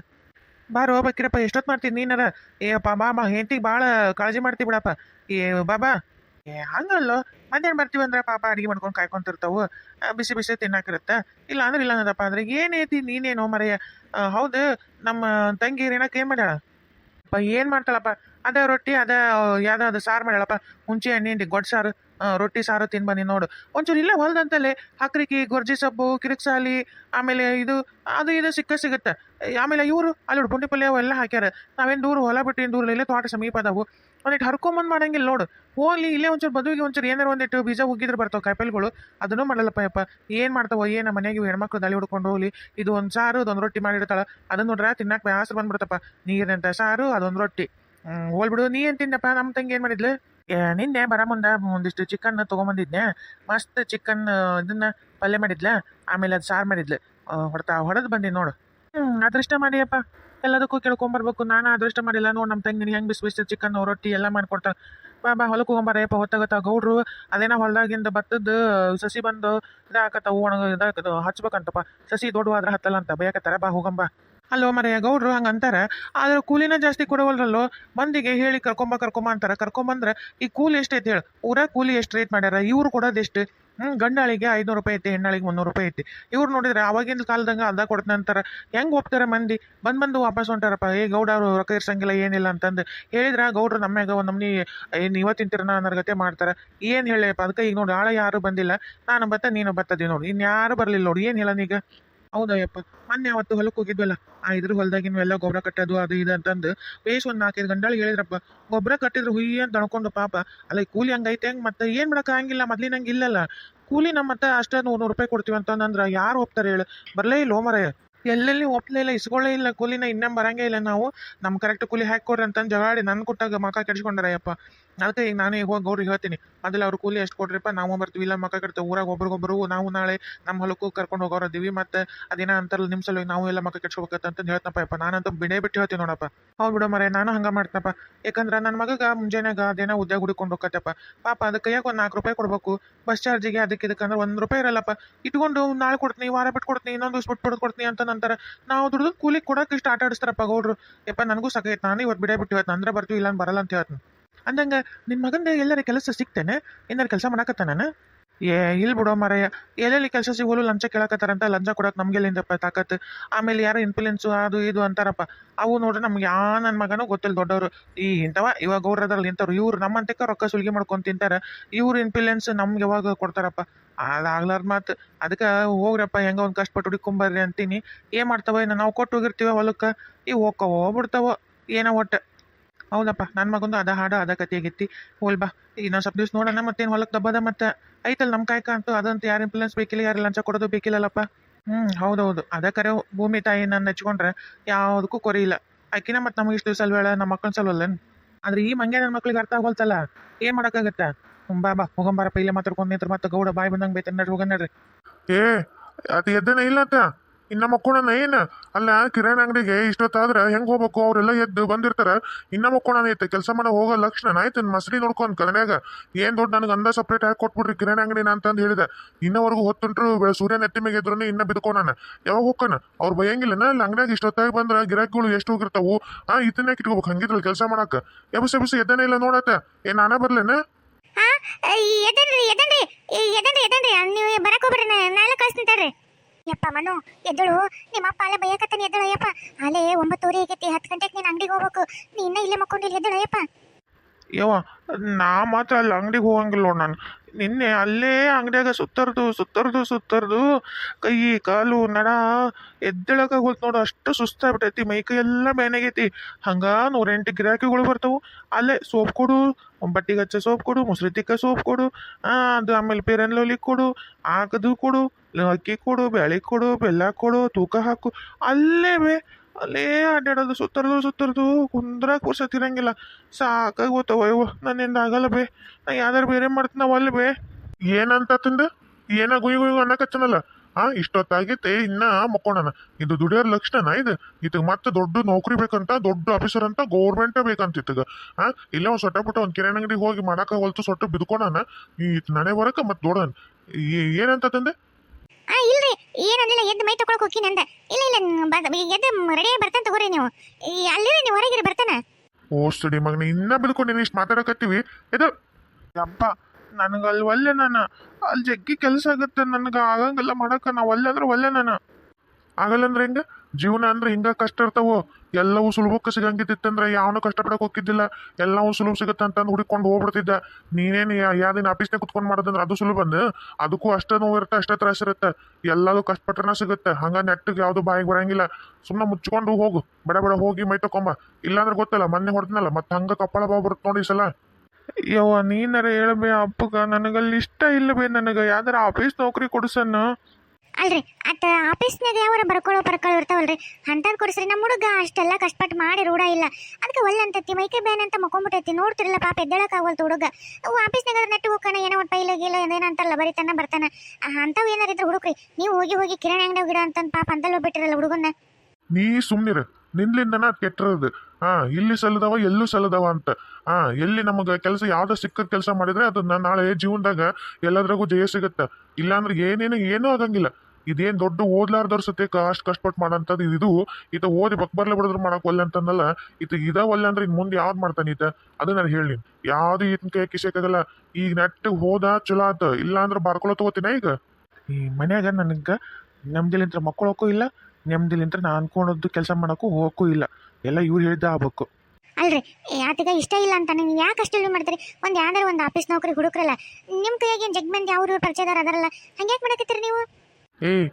ಬಾರೋ ಹೋಗ್ಬೇಕಿರಪ್ಪ ಎಷ್ಟೊತ್ತು ಮಾಡ್ತೀನಿ ನೀನಾರ? ಏಪ್ಪ ಬಾಮ್ಮ ಹೆಂಡತಿಗೆ ಭಾಳ ಕಾಳಜಿ ಮಾಡ್ತಿ ಬಿಡಪ್ಪ. ಏ ಬಾಬಾ, ಏ ಹಂಗಲ್ಲೋ, ಮಧ್ಯಾಹ್ನ ಬರ್ತೀವಿ ಅಂದ್ರೆ ಪಾಪ ಅಡಿಗೆ ಮಾಡ್ಕೊಂಡು ಕಾಯ್ಕೊಂತಿರ್ತಾವು. ಬಿಸಿ ಬಿಸಿ ತಿನ್ನಾಕಿರತ್ತ. ಇಲ್ಲ ಅಂದ್ರೆ ಇಲ್ಲ ಅಂದ್ರಪ್ಪ ಅಂದ್ರೆ ಏನೈತಿ ನೀನೇನೋ ಮರೆಯ. ಹೌದು, ನಮ್ಮ ತಂಗಿ ರೇಣಕ್ಕೆ ಏನು ಮಾಡ್ಯಾಳ. ಅಪ್ಪ, ಏನ್ ಮಾಡ್ತಾಳಪ್ಪ? ಅದ ರೊಟ್ಟಿ, ಅದ, ಯಾವ್ದಾದ್ರು ಸಾರು ಮಾಡ್ಯಾಳಪ್ಪ. ಹುಂಚೆ ಎಣ್ಣೆ ಗೊಡ್ ಸಾರು. ರೊಟ್ಟಿ ಸಾರು ತಿನ್ ಬನ್ನಿ ನೋಡು. ಒಂಚೂರು ಇಲ್ಲೇ ಹೊಲ್ದಂತಲ್ಲೇ ಹಕ್ರಿಕಿ ಗೊರ್ಜಿ ಸೊಪ್ಪು, ಕಿರಿಕ್ಸಾಲಿ, ಆಮೇಲೆ ಇದು, ಅದು ಇದು ಸಿಕ್ಕ ಸಿಗುತ್ತೆ. ಆಮೇಲೆ ಇವರು, ಅಲ್ಲಿ ಪುಂಡಿ ಪಲ್ಯ ಅವೆಲ್ಲ ಹಾಕ್ಯಾರ. ನಾವೇನು ದೂರ ಹೊಲ ಬಿಟ್ಟಿನ ದೂರ ಇಲ್ಲೇ ತೋಟ ಸಮೀಪ ಅದಾವು. ಒಂದಿಟ್ಟು ಹರ್ಕೊಂಬಂದು ಮಾಡಂಗಿಲ್ಲ ನೋಡು. ಹೋಗ್ಲಿ ಇಲ್ಲೇ ಒಂಚೂರು ಬದುವಿಗೆ ಒಂಚೂರು ಏನಾರು ಒಂದಿಟ್ಟು ಬೀಜ ಉಗ್ಗಿದ್ರೆ ಬರ್ತಾವೆ ಕಾಯಿಪಲ್ಗಳು ಅದನ್ನು ಮಾಡಲ್ಲಪ್ಪ ಯಪ್ಪ. ಏನು ಮಾಡ್ತಾವ, ಏನು ಮನೆಗೆ ಹೆಣ್ಮಕ್ಳು ದಳಿ ಹುಡ್ಕೊಂಡು ಹೋಗ್ಲಿ. ಇದು ಒಂದು ಸಾರು, ಅದೊಂದು ರೊಟ್ಟಿ ಮಾಡಿರ್ತಾಳೆ. ಅದನ್ನ ನೋಡ್ರೆ ತಿನ್ನಕ್ಕೆ ಆಸರು ಬಂದ್ಬಿಡ್ತಪ್ಪ. ನೀರಿನಂಥ ಸಾರು, ಅದೊಂದು ರೊಟ್ಟಿ. ಹೋಲ್ ಹೋಲ್ಬಿಡು ನೀ ಏನು ತಿನ್ನಪ್ಪ ನಮ್ಮ ತಂಗಿ ಏನು ಮಾಡಿದ್ಲು? ನಿನ್ನೆ ಬರ ಮುಂದೆ ಒಂದಿಷ್ಟು ಚಿಕನ್ ತೊಗೊಂಬಂದಿದ್ನೆ. ಮಸ್ತ್ ಚಿಕನ್ ಇದನ್ನ ಪಲ್ಯ ಮಾಡಿದ್ಲ, ಆಮೇಲೆ ಅದು ಸಾರು ಮಾಡಿದ್ಲು. ಹೊಡ್ತಾ ಹೊಡೆದು ಬಂದಿ ನೋಡು. ಅದೃಷ್ಟ ಮಾಡಿಯಪ್ಪ. ಎಲ್ಲದಕ್ಕೂ ಕೇಳ್ಕೊಂಬರ್ಬೇಕು. ನಾನು ಅದೃಷ್ಟ ಮಾಡಿಲ್ಲ. ನೋಡು ನಮ್ಮ ತಂಗಿನ ಹೆಂಗೆ ಬಿಸಿ ಬಿಸಿ ಚಿಕನ್ ರೊಟ್ಟಿ ಎಲ್ಲ ಮಾಡ್ಕೊಡ್ತ ಬಾ ಬಾ ಹೊಲಕ್ಕೆ ಹೋಗ್ಬಾರಯ್ಯಪ್ಪ ಹೊತ್ತಾಗತ್ತ. ಗೌಡ್ರು, ಅದೇನೋ ಹೊಲದಾಗಿಂದ ಭತ್ತದ ಸಸಿ ಬಂದು ಇದಾಕತ್ತ ಒಣಗ ಇದಾಕ ಹಚ್ಬೇಕಂತಪ್ಪ. ಸಸಿ ದೊಡ್ಡವಾದ್ರೆ ಹತ್ತಲ್ಲ ಅಂತ ಬಯಕತ್ತಾರ. ಬಾ, ಹೋಗಂಬ. ಅಲ್ಲೋ ಮರೆಯ, ಗೌಡ್ರು ಹಂಗೆ ಅಂತಾರೆ. ಆದ್ರೆ ಕೂಲಿನ ಜಾಸ್ತಿ ಕೊಡವಲ್ರಲ್ಲೋ, ಮಂದಿಗೆ ಹೇಳಿ ಕರ್ಕೊಂಬ ಕರ್ಕೊಂಬ ಅಂತಾರೆ. ಕರ್ಕೊಂಬಂದ್ರೆ ಈ ಕೂಲಿ ಎಷ್ಟೈತಿ ಹೇಳು. ಊರ ಕೂಲಿ ಎಷ್ಟು ರೇಟ್ ಮಾಡ್ಯಾರ? ಇವ್ರು ಕೊಡೋದು ಎಷ್ಟು? ಹ್ಞೂ ಗಂಡಾಳಿಗೆ ಐನೂರು ರೂಪಾಯಿ ಐತಿ ಹೆಣ್ಣಾಳಿಗೆ ಮುನ್ನೂರು ರೂಪಾಯಿ ಐತಿ. ಇವ್ರು ನೋಡಿದ್ರೆ ಅವಾಗಿನ ಕಾಲದಂಗೆ ಅದ ಕೊಡ್ತಾನೆ ಅಂತಾರೆ. ಹೆಂಗೆ ಹೋಗ್ತಾರೆ ಮಂದಿ? ಬಂದು ಬಂದು ವಾಪಸ್ ಹೊಂಟಾರಪ್ಪ. ಏ, ಗೌಡ ಅವರು ರೊಕ್ಕ ಇರ್ಸಂಗಿಲ್ಲ, ಏನಿಲ್ಲ ಅಂತಂದು ಹೇಳಿದ್ರೆ ಗೌಡ್ರು ನಮ್ಮ್ಯಾಗ ಒಂದು ನಮ್ಮನಿ ಏನು ಇವತ್ತು ತಿಂತಿರನ ಅನ್ನರ್ಗತೆ ಮಾಡ್ತಾರೆ. ಏನು ಹೇಳಪ್ಪ ಅದಕ್ಕೆ ಈಗ ನೋಡಿ, ಆಳ ಯಾರು ಬಂದಿಲ್ಲ. ನಾನು ಬತ್ತ, ನೀನು ಬತ್ತದಿ ನೋಡಿ. ಇನ್ಯಾರು ಬರಲಿಲ್ಲ ನೋಡಿ. ಏನು ಹೇಳನೀಗ? ಹೌದಯ್ಯಪ್ಪ ಮೊನ್ನೆ ಅವತ್ತು ಹೊಲಕ್ಕೆ ಹೋಗಿದ್ವಲ್ಲ, ಆ ಇದ್ರ ಹೊಲ್ದಾಗಿನ ಎಲ್ಲ ಗೊಬ್ಬರ ಕಟ್ಟೋದು ಅದು ಇದು ಅಂತಂದು ಬೇಸ್ ಒಂದು ನಾಲ್ಕೈದು ಗಂಟೆಗೆ ಹೇಳಿದ್ರಪ್ಪ. ಗೊಬ್ಬರ ಕಟ್ಟಿದ್ರು ಹುಯ್ಯ ಅಂತ ಅಣ್ಕೊಂಡು ಪಾಪ. ಅಲ್ಲ ಕೂಲಿ ಹಂಗೈತೆ ಹಂಗೆ ಮತ್ತೆ? ಏನು ಮಾಡಕ್ಕೆ ಹಂಗಿಲ್ಲ ಮೊದ್ಲಿನಂಗೆ ಇಲ್ಲಲ್ಲ. ಕೂಲಿ ನಮ್ಮ ಮತ್ತೆ ಅಷ್ಟೇ ನೂರು ನೂರು ರೂಪಾಯಿ ಕೊಡ್ತೀವಿ ಅಂತಂದ್ರೆ ಯಾರು ಹೋಗ್ತಾರೆ ಹೇಳು? ಬರಲೇ ಇಲ್ಲ ಓಮರ ಎಲ್ಲೆಲ್ಲಿ ಒಪ್ಲೇ ಇಲ್ಲ ಇಸ್ಕೊಳ್ಳೇ ಇಲ್ಲ, ಕೂಲಿನ ಇನ್ನೇನು ಬರಂಗೇ ಇಲ್ಲ. ನಾವು ನಮ್ಮ ಕರೆಕ್ಟ್ ಕೂಲಿ ಹಾಕೊಡ್ರಿ ಅಂತಂದು ಜಗಾಡಿ ನನ್ನ ಕೊಟ್ಟಾಗ ಮಕ ಕೆಡ್ಸ್ಕೊಂಡಾರಯ್ಯಪ್ಪ. ಅದಕ್ಕೆ ಈಗ ನಾನೇ ಹೋಗಿ ಗೌಡ್ರಿಗೆ ಹೇಳ್ತೀನಿ. ಅದಲ್ಲ ಅವ್ರು ಕೂಲಿ ಎಷ್ಟು ಕೊಡ್ರಿಪ್ಪ? ನಾವು ಬರ್ತೀವಿ. ಇಲ್ಲ ಮಕ್ಕ ಕಟ್ತೇವೆ ಊರಾಗ ಒಬ್ರಿಗೊಬ್ರು, ನಾವು ನಾಳೆ ನಮ್ಮ ಹೊಲಕ್ಕೂ ಕರ್ಕೊಂಡು ಹೋಗೋರದ್ದೀವಿ ಮತ್ತೆ ಅದೇನ ಅಂತಾರಲ್ಲ ನಿಮ್ಮ ಸಲುವಾಗಿ ನಾವು ಎಲ್ಲ ಮಕ್ಕ ಕೆಡ್ಸ್ಕೊಬೇಕಂತ ಹೇಳ್ತಪ್ಪ ಯಪ್ಪ. ನಾನಂತೂ ಬಿಡೇ ಬಿಟ್ಟು ಹೇಳ್ತೀನಿ ನೋಡಪ್ಪ. ಹೌದು ಬಿಡೋ ಮರೆ ನಾನು ಹಂಗೆ ಮಾಡ್ತಪ್ಪ ಯಾಕಂದ್ರೆ ನನ್ನ ಮಗಗ ಮುಂಜಾನೆಗ ಅದೇನೋ ಉದ್ಯೋಗ ಹುಡುಕೊಂಡು ಹೋಗತ್ತಪ್ಪ ಪಾಪ ಅದಕ್ಕೆ ಯಾಕೆ ಒಂದು ನಾಲ್ಕು ರೂಪಾಯಿ ಕೊಡ್ಬೇಕು. ಬಸ್ ಚಾರ್ಜಿಗೆ ಅದಕ್ಕೆ ಇದಕ್ಕಂದ್ರೆ ಒಂದು ರೂಪಾಯಿ ಇರಲ್ಲಪ್ಪ. ಇಟ್ಕೊಂಡು ನಾಳೆ ಕೊಡ್ತೀನಿ, ವಾರ ಬಿಟ್ಟು ಕೊಡ್ತೀನಿ, ಇನ್ನೊಂದು ದಿವ್ಸ ಬಿಟ್ಟು ಕೊಡ್ತೀನಿ ಅಂತ ನಂತರ ನಾವು ದುಡ್ದು ಕೂಲಿ ಕೊಡೋಕೆ ಇಷ್ಟು ಆಟ ಆಡಿಸ್ತಾರಪ್ಪ ಗೌಡ್ರು. ಯಪ್ಪ, ನನಗೂ ಸಾಕೈತೆ ನಾನು ಇವತ್ತು ಬಿಡೇ ಬಿಟ್ಟು ಇವತ್ತು ಅಂದ್ರೆ ಬರ್ತೀವಿ ಇಲ್ಲ ಬರಲ್ಲ ಅಂತ ಹೇಳ್ತೀನಿ. ಅಂದಂಗೆ ನಿನ್ನ ಮಗಂದ ಎಲ್ಲರ ಕೆಲಸ ಸಿಗ್ತೇನೆ? ಏನಾರು ಕೆಲಸ ನಾನು? ಏ ಇಲ್ಲಿ ಬಿಡೋ ಮರಯ್ಯ ಎಲ್ಲೆಲ್ಲಿ ಕೆಲಸ ಸಿಗೋಲು ಲಂಚ ಕೇಳಕತ್ತಾರಂತ ಲಂಚ ಕೊಡಕ್ಕೆ ನಮಗೆಲ್ಲಿಂದಪ್ಪ ತಾಕತ್ ಆಮೇಲೆ ಯಾರೋ ಇನ್ಫ್ಲುಯೆನ್ಸು ಅದು ಇದು ಅಂತಾರಪ್ಪ. ಅವು ನೋಡ್ರಿ ನಮ್ಗೆ ಯಾ ನನ್ನ ಮಗನೂ ಗೊತ್ತಿಲ್ಲ ದೊಡ್ಡವರು. ಈ ಇಂಥವ ಇವಾಗ ಗೌಡ್ರದ್ರಲ್ಲಿ ಇಂಥವ್ರು ಇವ್ರು ನಮ್ಮಂತಕ್ಕ ರೊಕ್ಕ ಸುಲಿಗೆ ಮಾಡ್ಕೊಂಡು ತಿಂತಾರೆ. ಇವ್ರ ಇನ್ಫ್ಲುಯೆನ್ಸ್ ನಮ್ಗೆ ಯಾವಾಗ ಕೊಡ್ತಾರಪ್ಪ? ಅದಾಗ್ಲಾರ ಮಾತು. ಅದಕ್ಕೆ ಹೋಗ್ರಪ್ಪ, ಹೆಂಗ ಒಂದು ಕಷ್ಟಪಟ್ಟು ಹುಡುಕೊಂಬರ್ರಿ ಅಂತೀನಿ. ಏನು ಮಾಡ್ತಾವ ಇನ್ನು ನಾವು ಕೊಟ್ಟು ಹೋಗಿರ್ತೀವ ಹೊಲಕ್ಕೆ? ಈ ಹೋಗ್ಕವೋ ಬಿಡ್ತಾವೋ ಏನೋ ಒಟ್ಟು. ಹೌದಪ್ಪ ನನ್ನ ಮಗಂದು ಅದ ಹಾಡ, ಅದ ಕತೆ ಆಗೇತಿ. ಹೋಲ್ ಬಾ ನಾವು ಸ್ವಲ್ಪ ದಿವ್ಸ ನೋಡೋಣ ಮತ್ತೇನು ಹೊಲಕ್ಕೆ ದಬ್ಬದ ಮತ್ತೆ. ಐತಲ್ಲ ನಮ್ಮ ಕಾಯ್ಕ ಅಂತೂ, ಅದಂತ ಯಾರು ಇನ್ಫ್ಲುಯೆನ್ಸ್ ಬೇಕಿಲ್ಲ, ಯಾರು ಲಂಚ ಕೊಡೋದು ಬೇಕಿಲ್ಲಲ್ಲಪ್ಪ. ಹ್ಞೂ ಹೌದೌದು. ಅದ ಕರೆ ಭೂಮಿ ತಾಯಿ ನನ್ನ ಹಚ್ಕೊಂಡ್ರೆ ಯಾವುದಕ್ಕೂ ಕೊರಿಯಿಲ್ಲ ಆಕಿನ ಮತ್ತು ನಮಗೆ ಇಷ್ಟು ದಿವಸ ನಮ್ಮ ಮಕ್ಕಳ ಸಲ್ವಲ್ಲನ್? ಆದ್ರೆ ಈ ಮಂಗೆ ನನ್ನ ಮಕ್ಳಿಗೆ ಅರ್ಥ ಆಗೋಲ್ತಲ್ಲ. ಏನ್ ಮಾಡೋಕ್ಕಾಗತ್ತ? ಬಾ ಬಾ ಹೋಗಂಬಾರಪ್ಪ ಇಲ್ಲೇ ಮಾತಾಡ್ಕೊಂಡು ನಿಂತ್ರ ಮತ್ತೆ ಗೌಡ ಬಾಯ್ ಬಂದಂಗೆ ಬೇತನ್ನ ನಡ್ರಿ ಏ, ಅದು ಎದ್ದನ ಇಲ್ಲತ್ತ ಇನ್ನ ಮಕ್ಕೋಣ ಏನ? ಅಲ್ಲ, ಕಿರಾಣಿ ಅಂಗಡಿಗೆ ಇಷ್ಟೊತ್ತಾದ್ರ ಹೆಂಗ್ ಹೋಗ್ಬೇಕು? ಅವರೆಲ್ಲ ಎದ್ದು ಬಂದಿರ್ತಾರ. ಇನ್ನ ಮಕ್ಕೋಣ ಐತೆ. ಕೆಲಸ ಮಾಡೋ ಹೋಗೋ ಲಕ್ಷಣ ಆಯ್ತು. ಮಸರಿ ನೋಡ್ಕೊಂಡ್ ಕನ್ನಡ್ಯಾಗ ಏನ್ ದೊಡ್ಡ ನನಗೆ ಅಂದ ಸಪ್ರೇಟ್ ಹಾಕಿ ಕೊಟ್ಬಿಡ್ರಿ ಕಿರಾಣಿ ಅಂಗಡಿನ ಅಂತಂದು ಹೇಳಿದೆ. ಇನ್ನವರೆಗೂ ಹೊತ್ತುಂಟ್ರು ಸೂರ್ಯ ನೆತ್ತಿ ಮೇಲೆ ಇದ್ರು ಇನ್ನ ಬಿದ್ಕೋಣ ಯಾವಾಗ ಹೋಗ್ಕನ? ಅವ್ರು ಭಯಂಗಿಲ್ಲನ ಅಲ್ಲಿ, ಅಂಗಡಿಯಾಗ ಇಷ್ಟೊತ್ತಾಗಿ ಬಂದ್ರ ಗಿರಾಕಿಗಳು ಎಷ್ಟು ಹೋಗಿರ್ತಾವು? ಆ ಇತನೇ ಇಟ್ಕೋಬೇಕು ಹಂಗಿದ್ರಲ್ಲಿ ಕೆಲಸ ಮಾಡಾಕ. ಎಬಸ್ ಎಬಸ್, ಎದ್ದನ ಇಲ್ಲ ನೋಡತ್ತ. ಏ, ನಾನ ಬರ್ಲೇನ? ಎದನ್ರಿ ಎದನ್ರಿ ಎದನ್ರಿ ಎದನ್ರಿ ನೀವು ಬರಕ್ ಹೋಗ್ಬಿಡ್ರಿ ನಾಳೆ ಕಳಿಸ್ತೀನಿ ಯಪ್ಪ ಮನು, ಎದ್ದಳು. ನಿಮ್ಮ ಅಪ್ಪ ಅಲ್ಲೇ ಬೈಯಕತ್ತಾನೆ, ಎದ್ದಳು ಯಪ್ಪ ಅಲ್ಲೇ ಒಂಬತ್ತೂರಿ ಆಗೈತಿ, ಹತ್ತು ಗಂಟೆಗೆ ನೀನು ಅಂಗಡಿಗೆ ಹೋಗ್ಬೇಕು. ನೀ ಇನ್ನ ಇಲ್ಲೇ ಮಕ್ಕೊಂಡಿಲ್ಲ, ಎದ್ದಳು ಯಪ್ಪ ಯವ್ವ, ನಾ ಮಾತ್ರ ಅಲ್ಲಿ ಅಂಗಡಿಗೆ ಹೋಗಂಗಿಲ್ಲ ನೋಡು ನಾನು. ನಿನ್ನೆ ಅಲ್ಲೇ ಅಂಗಡಿಯಾಗ ಸುತ್ತರ್ದು ಸುತ್ತರ್ದು ಸುತ್ತರ್ದು ಕೈ, ಕಾಲು, ನಡ ಎದ್ದಳಕ ಹೋಗ್ತು ನೋಡು, ಅಷ್ಟು ಸುಸ್ತಾಗ್ಬಿಟ್ಟೈತಿ, ಮೈ ಕೈ ಎಲ್ಲ ಬೇನಾಗೈತಿ ಹಂಗೆ ನೂರೆಂಟು ಗಿರಾಕಿಗಳು ಬರ್ತವು. ಅಲ್ಲೇ ಸೋಪ್ ಕೊಡು ಬಟ್ಟಿಗೆ ಹಚ್ಚ ಸೋಪ್ ಕೊಡು, ಮುಸ್ರಿ ತಿಕ್ಕ ಸೋಪ್ ಕೊಡು ಅದು ಆಮೇಲೆ ಪೇರನ್ ಲೋಲಿ ಕೊಡು, ಹಾಕದು ಕೊಡು. ಅಕ್ಕಿ ಕೊಡು, ಬ್ಯಾಳಿ ಕೊಡು, ಬೆಲ್ಲ ಕೊಡು, ತೂಕ ಹಾಕು. ಅಲ್ಲೇ ಬೇ, ಅಲ್ಲೇ ಅಡ್ಡಾಡೋದು ಸುತ್ತರದು ಸುತ್ತರದು ಕುಂದ್ರ ಕೂರ್ಸತ್ತಿರಂಗಿಲ್ಲ ಸಾಕಾಗಿ ಹೋಗ್ತಾವ ಅಯ್ಯೋ, ನನ್ನಿಂದ ಆಗಲ್ಲ ಬೇ. ನಾ ಯಾವ್ದಾರು ಬೇರೆ ಮಾಡ್ತೀನಿ, ನಾವು ಅಲ್ಲಿ ಬೇ. ಏನಂತ ತಿಂದ? ಏನ ಗುಯ್ ಗುಯ್ ಅನ್ನಕತ್ತನಲ್ಲ ಆ ಇಷ್ಟೊತ್ತಾಗೈತೆ ಇನ್ನ ಮಕ್ಕೋಣ ಇದು ದುಡಿಯೋರ್ ಲಕ್ಷಣ ಇದು. ಇದಕ್ಕೆ ಮತ್ತೆ ದೊಡ್ಡ ನೌಕರಿ ಬೇಕಂತ, ದೊಡ್ಡ ಆಫೀಸರ್ ಅಂತ ಗೌರ್ಮೆಂಟ್ ಬೇಕಂತ ಇತ್ತಗ ಆ, ಇಲ್ಲ ಒಂದು ಸೊಟ್ಟ ಪುಟ್ಟ ಒಂದು ಕಿರಾಣಿ ಅಂಗಡಿಗೆ ಹೋಗಿ ಮಾಡಾಕ ಹೊಲ್ತು ಸೊಟ್ಟ ಬಿದ್ಕೊಣ ಈ ನನೆ ಬರಕ ಮತ್ ದೊಡ್ಡ ಏನಂತ ತಂದೆ ಆ ಇಲ್ರಿ ಏನಂದಿಲ್ಲ ಎದ್ದು ಮೈ ತಗೊಳಕ್ ಹೋಗಿ ಅಂದ. ಇಲ್ಲ ಇಲ್ಲ ಎದ್ದು ರೆಡಿ ಬರ್ತಾನೆ ತಗೋರಿ ನೀವು. ಅಲ್ಲಿ ನೀವು ಹೊರಗಿರಿ ಬರ್ತಾನ. ಓ ಸ್ಟಡಿ ಮಗನ, ಇನ್ನ ಬಿದ್ಕೊಂಡಿನಿ ಇಷ್ಟು ಮಾತಾಡಕತ್ತೀವಿ. ಇದು ಅಪ್ಪ ನನಗೆ ಅಲ್ಲಿ ಒಲ್ಲೆ ನಾನು. ಅಲ್ಲಿ ಜಗ್ಗಿ ಕೆಲಸ ಆಗುತ್ತೆ, ನನಗೆ ಆಗಂಗೆಲ್ಲ ಮಾಡೋಕೆ ನಾ ಒಲ್ಲೆ ಅಂದ್ರೆ ಒಲ್ಲೆ ನಾನು. ಆಗಲ್ಲ ಅಂದ್ರೆ ಹೆಂಗ? ಜೀವನ ಅಂದ್ರೆ ಹಿಂಗ ಕಷ್ಟ ಇರ್ತಾವೋ? ಎಲ್ಲವೂ ಸುಲಭಕ್ಕೆ ಸಿಗಂಗಿದ್ದಿತ್ತಂದ್ರೆ ಯಾವನು ಕಷ್ಟಪಡಕ್ ಹೋಗಿದ್ದಿಲ್ಲ ಎಲ್ಲವೂ ಸುಲಭ ಸಿಗುತ್ತೆ ಅಂತಂದು ಹುಡುಕೊಂಡು ಹೋಗ್ಬಿಡ್ತಿದ್ದ. ನೀನೇನು ಯಾವ್ದಿನ ಆಫೀಸ್ನಾಗ ಕುತ್ಕೊಂಡು ಮಾಡೋದಂದ್ರೆ ಅದು ಸುಲಭ ಅಂದ್ರೆ ಅದಕ್ಕೂ ಅಷ್ಟೇ ನೋವು ಇರುತ್ತೆ, ಅಷ್ಟೇ ತ್ರಾಸ ಇರುತ್ತೆ. ಎಲ್ಲದೂ ಸಿಗುತ್ತೆ. ಹಂಗ ನೆಟ್ಟಿಗೆ ಯಾವುದು ಬಾಯಿಗೆ ಬರಂಗಿಲ್ಲ. ಸುಮ್ಮನೆ ಮುಚ್ಕೊಂಡು ಹೋಗು. ಬಡ ಬಡ ಹೋಗಿ ಮೈ ತಕೊಂಬ. ಇಲ್ಲಾಂದ್ರೆ ಗೊತ್ತಲ್ಲ, ಮೊನ್ನೆ ಹೊಡೆದ್ನಲ್ಲ, ಮತ್ತೆ ಹಂಗ ಕಪ್ಪಳ ಬಾವು ಬರುತ್ತೆ ನೋಡಿ ಸಲ. ಯವ್ವ, ನೀನಾರ ಹೇಳ್ಬೇ ಅಪ್ಪಗ, ನನಗಲ್ಲಿ ಇಷ್ಟ ಇಲ್ಲ ಬೇ ನನಗೆ? ಯಾವ್ದಾರ ಆಫೀಸ್ ನೌಕರಿ ಕೊಡ್ಸನ್ನು? ಅಲ್ರಿ ಅತ್ತ ಆಫೀಸ್ನಾಗ ಯಾವ ಬರ್ಕೊಳ್ಳೋ ಬರ್ಕೊಳ್ಳೋ ಇರ್ತಾವಲ್ರಿ. ಅಂಥದ್ದು ಕೊಡಿಸ್ರಿ ನಮ್ಮ ಹುಡುಗ ಅಷ್ಟೆಲ್ಲ ಕಷ್ಟಪಟ್ಟು ಮಾಡಿ ರೂಢ ಇಲ್ಲ. ಅದಕ್ಕೆ ಒಲ್ಲ ಅಂತೈತಿ ಮೈಕೆ ಬ್ಯಾನ್ ಅಂತ ಮಕ್ಕೊಂಬಿಟ್ಟೈತಿ. ನೋಡ್ತಿರಲ್ಲ ಪಾಪ ಎದ್ದೇಳಕ್ಕಾಗವಲ್ತು ಹುಡುಗ. ಅವು ಆಫೀಸ್ನಾಗ ನೆಟ್ಟು ಹೋಗೋಣ ಏನೋ ಒಂದು ಪೈಲ ಗೀಲ ಏನಂತಾರಲ್ಲ ಬರೀತಾನ, ಬರ್ತಾನ. ಅಂಥವು ಇದ್ರೆ ಹುಡುಕ್ರಿ. ನೀವು ಹೋಗಿ ಹೋಗಿ ಕಿರಾಣಿ ಅಂಗಡಿ ಗಿಡ ಅಂತ ಪಾಪ ಅಂತಲ್ಲಿ ಹೋಗ್ಬಿಟ್ಟಿರಲ್ಲ ಹುಡುಗನ್ನ. ನೀ ಸುಮ್ನಿರ. ನಿನ್ಲಿಂದನ ಕೆಟ್ಟರದು. ಹಾ ಇಲ್ಲಿ ಸಲ್ಲದವ, ಎಲ್ಲೂ ಸಲ್ಲದವ ಅಂತ. ಹಾ ಎಲ್ಲಿ ನಮಗೆ ಕೆಲಸ ಯಾವ್ದೋ ಸಿಕ್ಕ ಕೆಲಸ ಮಾಡಿದ್ರೆ ಅದನ್ನ ನಾಳೆ ಜೀವನದಾಗ ಎಲ್ಲದ್ರಾಗೂ ಜಯ ಸಿಗುತ್ತೆ. ಇಲ್ಲಾಂದ್ರೆ ಏನೇನು, ಏನೂ ಆಗಂಗಿಲ್ಲ. ಇದೇನ್ ದೊಡ್ಡ ಓದ್ಲಾರ್ದವ್ರ ಸತ್ಯಕ್ಕ ಅಷ್ಟು ಕಷ್ಟಪಟ್ಟು ಮಾಡಂತದ್ದು ಇದು ಈತ ಓದಿ ಬಕ್ ಬರ್ಲೆ ಬಿಡಿದ್ರು ಮಾಡಕ್ ಒಲ್ಲೆ ಅಂತಂದಲ್ಲ, ಈತ ಇದ ಒಲ್ಲೆ ಅಂದ್ರೆ ಇನ್ ಮುಂದೆ ಯಾವ್ದು ಮಾಡ್ತಾನೆ ಈತ? ಅದು ನಾನು ಹೇಳಿ ಯಾವುದು ಈತನ ಕೈ ಕಿಸಕ್ಕಾಗಲ್ಲ ಈಗ ನೆಟ್ಟ ಹೋದ ಚಲೋ ಆತ. ಇಲ್ಲಾಂದ್ರೆ ಬರ್ಕೊಳೋ ತಗೋತೀನ ಈಗ? ಈ ಮನ್ಯಾಗ ನನಗೆ ನೆಮ್ಮದಿಲಿಂತ್ರ ಮಕ್ಕಳಕ್ಕೂ ಇಲ್ಲ ನೆಮ್ಮದಿಲಿಂತ್ರ ನಾ ಅನ್ಕೊಂಡದ್ದು ಕೆಲಸ ಮಾಡೋಕ್ಕೂ ಹೋಗಕ್ಕೂ ಇಲ್ಲ. ಎಲ್ಲ ಇವ್ರು ಹೇಳಿದ್ದ ಆಗ್ಬೇಕು. ಅಲ್ರಿ, ಯಾತಿಗ ಇಷ್ಟ ಇಲ್ಲ ಅಂತ ನೀವು ಯಾಕೆ ಅಷ್ಟು ಮಾಡ್ತೀರಿ? ಒಂದು ಯಾವ್ದಾರ ಒಂದು ಆಫೀಸ್ ನೌಕರಿ ಹುಡುಕ್ರಲ್ಲ ನಿಮ್ಮ ಕೈಯಾಗ ಏನು ಜಗ್ಮಂದಿ ಅವರು ಪರಿಚಯದವ್ರು ಅದಾರಲ್ಲ, ಹಂಗ್ಯಾಕೆ ಮಾಡಕತ್ತೀರಿ ನೀವು? ಏಯ್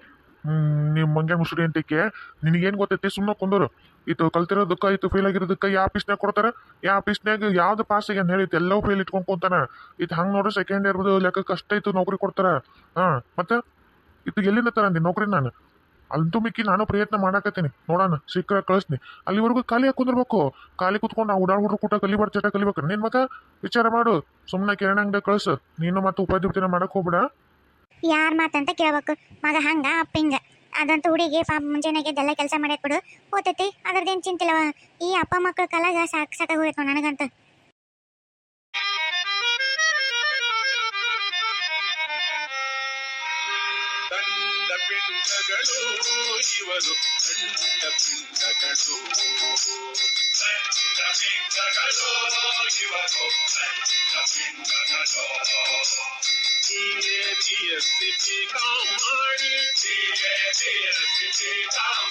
ನಿಮ್ಮ ಮಂಗ್ಯ ಮುಸುಡಿ ಅಂತಕ್ಕೆ ನಿನಗೇನು ಗೊತ್ತೈತಿ? ಸುಮ್ಮನೆ ಕುಂದರು. ಇದು ಕಲ್ತಿರೋದಕ್ಕ ಇತ್ತು ಫೇಲ್ ಆಗಿರೋದಕ್ಕ ಯಾವ ಆಫೀಸ್ನಾಗ ಕೊಡ್ತಾರ. ಯಾವ ಆಫೀಸ್ನಾಗ ಯಾವ್ದು ಪಾಸ್ ಅಂತ ಹೇಳಿತ್ತು ಎಲ್ಲವೂ ಫೇಲ್ ಇಟ್ಕೊಂಡ್ ಕುಂತಾನ. ಇದು ಹಂಗೆ ನೋಡ್ರಿ ಸೆಕೆಂಡ್ ಇಯರ್ ಲೆಕ್ಕ ಕಷ್ಟ ಇತ್ತು ನೌಕರಿ ಕೊಡ್ತಾರ. ಹಾಂ, ಮತ್ತೆ? ಇದು ಎಲ್ಲಿಂದ ತರಂದಿ ನೌಕರಿ ನಾನು? ಅಂತೂ ಮಿಕ್ಕಿ ನಾನು ಪ್ರಯತ್ನ ಮಾಡಾಕತ್ತೀನಿ. ನೋಡೋಣ ಸಿಕ್ಕರೆ ಕಳಿಸ್ತೀನಿ. ಅಲ್ಲಿವರೆಗೂ ಖಾಲಿ ಕುಂದಿರ್ಬೇಕು? ಖಾಲಿ ಕುತ್ಕೊಂಡು ನಾವು ಉಡಾಳ್ ಹುಡ್ರು ಕೂಟ ಕಲಿಬಾರ್ದು ಚಟ ಕಲಿಬೇಕು ನಿನ್ನ ಮಗ ವಿಚಾರ ಮಾಡು. ಸುಮ್ಮನೆ ಕಿರಣ ಅಂಗಡಿ ಕಳ್ಸು. ನೀನು ಮತ್ತೆ ಉಪಾಧ್ಯುಕ್ತಿನ ಮಾಡಕ್ ಹೋಗ್ಬಿಡ. ಯಾರ ಮಾತಂತ ಕೇಳ್ಬೇಕು. ಮಗ ಹಂಗ, ಅಪ್ಪ ಹಿಂಗ. ಅದಂತ ಹುಡುಗಿ ಪಾಪ ಮುಂಜಾನೆಗೆ ಎಲ್ಲ ಕೆಲಸ ಬಿಡು. ಓತೈತಿ ಅದ್ರದ್ದೇನು ಚಿಂತಿಲ್ಲವ ಈ ಅಪ್ಪ ಮಕ್ಕಳ ಕಾಲಾಗ ಸಾಕು ಸಾಕಾಗಿ ಹೋಯ್ತು ನನಗಂತ. ಇವರು ತಂಡ ಪಿಂಡಗಳು ತಂಡ ಪಿಂಡಗಳು ಇವರು ತಂಡ ಪಿಂಡಗಳು ನೀನೇ ಬಿಎಸ್ಸಿ ಮಾಡಿ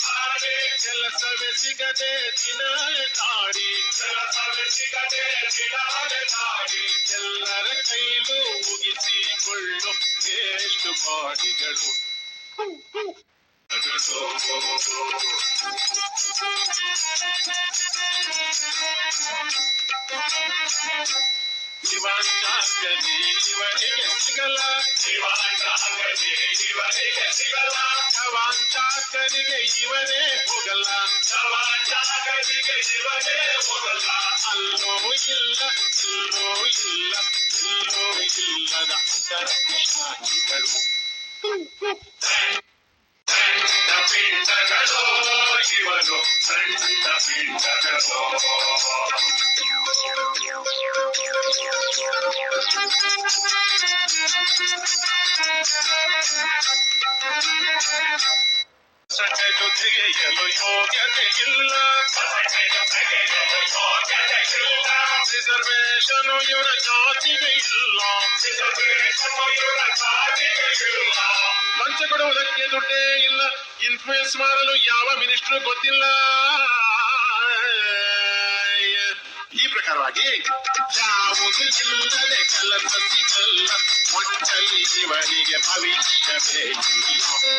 ಮಾಡಿ ಕೆಲಸವೇ ಸಿಗದೆ ದಿನಾಲೆ ತಾಡಿ ಕೆಲಸವೇ ಸಿಗದೆ ದಿನಾಲೆ ತಾಡಿ ಎಲ್ಲರ ಕೈಲೂ ಮುಗಿಸಿಕೊಳ್ಳು ಎಷ್ಟು ಬಾಡಿಗಳು ಶಿವಾಚಾರ್ಯದಿ ಇವರಿಗೆ ಸಿಗಲ್ಲ ಶಿವಾಚಾರ್ಯದಿ ಇವರಿಗೆ ಸಿಗಲ್ಲ ಶವಾಚಾರ್ಯರಿಗೆ ಇವರೇ ಹೋಗಲ್ಲ ಶವಾಚಾರ್ಯರಿಗೆ ಇವರೇ ಹೋಗಲ್ಲ ಅಲ್ಲೋ ಇಲ್ಲ ಇಲ್ಲೋ ಇಲ್ಲ ಇಲ್ಲೋ ಇಲ್ಲದ ಅಂತರ್ವಿಷಾದಿಗಳು ಸಣ್ಣ ಪಿಂಡಗಳು ಇವನು ಸಣ್ಣ ಪಿಂಡಗಳು ಇಲ್ಲ ಲಂಚ ಕೊಡುವುದಕ್ಕೆ ದುಡ್ಡೇ ಇಲ್ಲ ಇನ್ಫ್ಲೂಯೆನ್ಸ್ ಮಾಡಲು ಯಾವ ಮಿನಿಸ್ಟ್ರು ಗೊತ್ತಿಲ್ಲ. ಈ ಪ್ರಕಾರವಾಗಿ ಯಾವುದು ಇಲ್ಲದೆ ಕೆಲಸ ಸಿಗಲ್ಲ ಒಟ್ಟಲ್ಲಿ ಇವರಿಗೆ ಭವಿಷ್ಯ ಬೇಕಿಲ್ಲ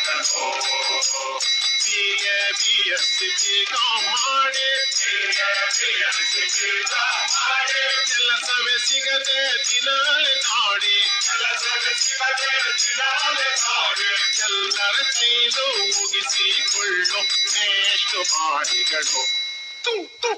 ದಂಡ ಪಿಂಡಗಳು ಇವರು ದಂಡ ಪಿಂಡಗಳು ದಂಡ ಪಿಂಡಗಳು ಇವರು ದಂಡ ಪಿಂಡಗಳು ಬಿಎ ಬಿಎಸ್ಸಿ ಬಿಕಾಂ ಮಾಡಿ ಕೆಲಸವೇ ಸಿಗದೆ ದಿನಾಲೆ ನಾಡಿ ಕೆಲಸವೇ ಸಿಗದೆ ದಿನಾಲೆ ನಾಡಿ ಎಲ್ಲರ ಕೈಲು ಮುಗಿಸಿಕೊಳ್ಳು ಎಷ್ಟು ಬಾಡಿಗಳು ತು ತು